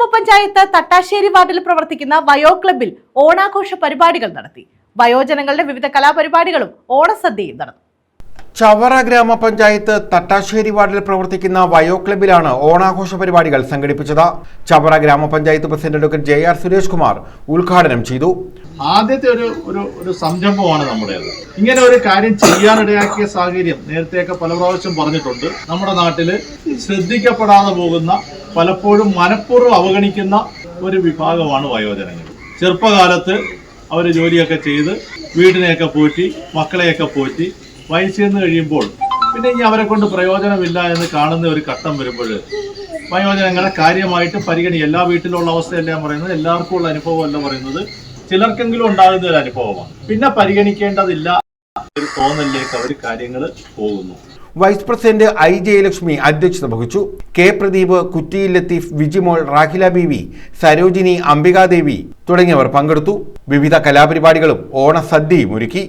ഗ്രാമപഞ്ചായത്ത് തട്ടാശ്ശേരി വാർഡിൽ പ്രവർത്തിക്കുന്ന വയോ ക്ലബിൽ ഓണാഘോഷ പരിപാടികൾ നടത്തി. വയോജനങ്ങളുടെ വിവിധ കലാപരിപാടികളും ഓണസദ്യയും നടന്നു. ചവറ ഗ്രാമപഞ്ചായത്ത് തട്ടാശ്ശേരി വാർഡിൽ പ്രവർത്തിക്കുന്ന വയോ ക്ലബിലാണ് ഓണാഘോഷ പരിപാടികൾ സംഘടിപ്പിച്ചത്. ചവറ ഗ്രാമപഞ്ചായത്ത് president doctor J R Suresh Kumar ഉദ്ഘാടനം ചെയ്തു. ആദ്യത്തെ ഒരു ഒരു ഒരു സംരംഭമാണ് നമ്മുടേത്. ഇങ്ങനെ ഒരു കാര്യം ചെയ്യാനിടയാക്കിയ സാഹചര്യം നേരത്തെയൊക്കെ പല പ്രാവശ്യം പറഞ്ഞിട്ടുണ്ട്. നമ്മുടെ നാട്ടിൽ ശ്രദ്ധിക്കപ്പെടാതെ പോകുന്ന പലപ്പോഴും മനഃപൂർവം അവഗണിക്കുന്ന ഒരു വിഭാഗമാണ് വയോജനങ്ങൾ. ചെറുപ്പകാലത്ത് അവർ ജോലിയൊക്കെ ചെയ്ത് വീടിനെയൊക്കെ പോറ്റി മക്കളെയൊക്കെ പോറ്റി വയസ്സിന്ന് കഴിയുമ്പോൾ പിന്നെ ഇനി അവരെ കൊണ്ട് പ്രയോജനമില്ല എന്ന് കാണുന്ന ഒരു ഘട്ടം വരുമ്പോൾ വയോജനങ്ങളെ കാര്യമായിട്ട് പരിഗണി എല്ലാ വീട്ടിലുള്ള അവസ്ഥയല്ല ഞാൻ പറയുന്നത് എല്ലാവർക്കും ഉള്ള അനുഭവമല്ല പറയുന്നത് ചിലർക്കെങ്കിലും ഉണ്ടാകുന്ന ഒരു അനുഭവമാണ്. പിന്നെ പരിഗണിക്കേണ്ടതില്ല ഒരു തോന്നലിലേക്ക് അവർ കാര്യങ്ങൾ പോകുന്നു. വൈസ് പ്രസിഡന്റ് ഐ ജയലക്ഷ്മി അധ്യക്ഷത വഹിച്ചു. കെ പ്രദീപ് കുറ്റിയിൽ ലത്തീഫ് വിജിമോൾ റാഹില ബീവി സരോജിനി അംബികാദേവി തുടങ്ങിയവർ പങ്കെടുത്തു. വിവിധ കലാപരിപാടികളും ഓണസദ്യയും ഒരുക്കി.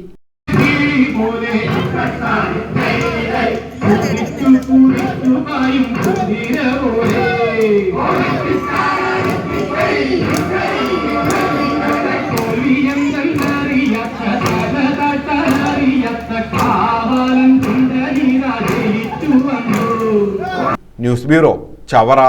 News bureau Chavara.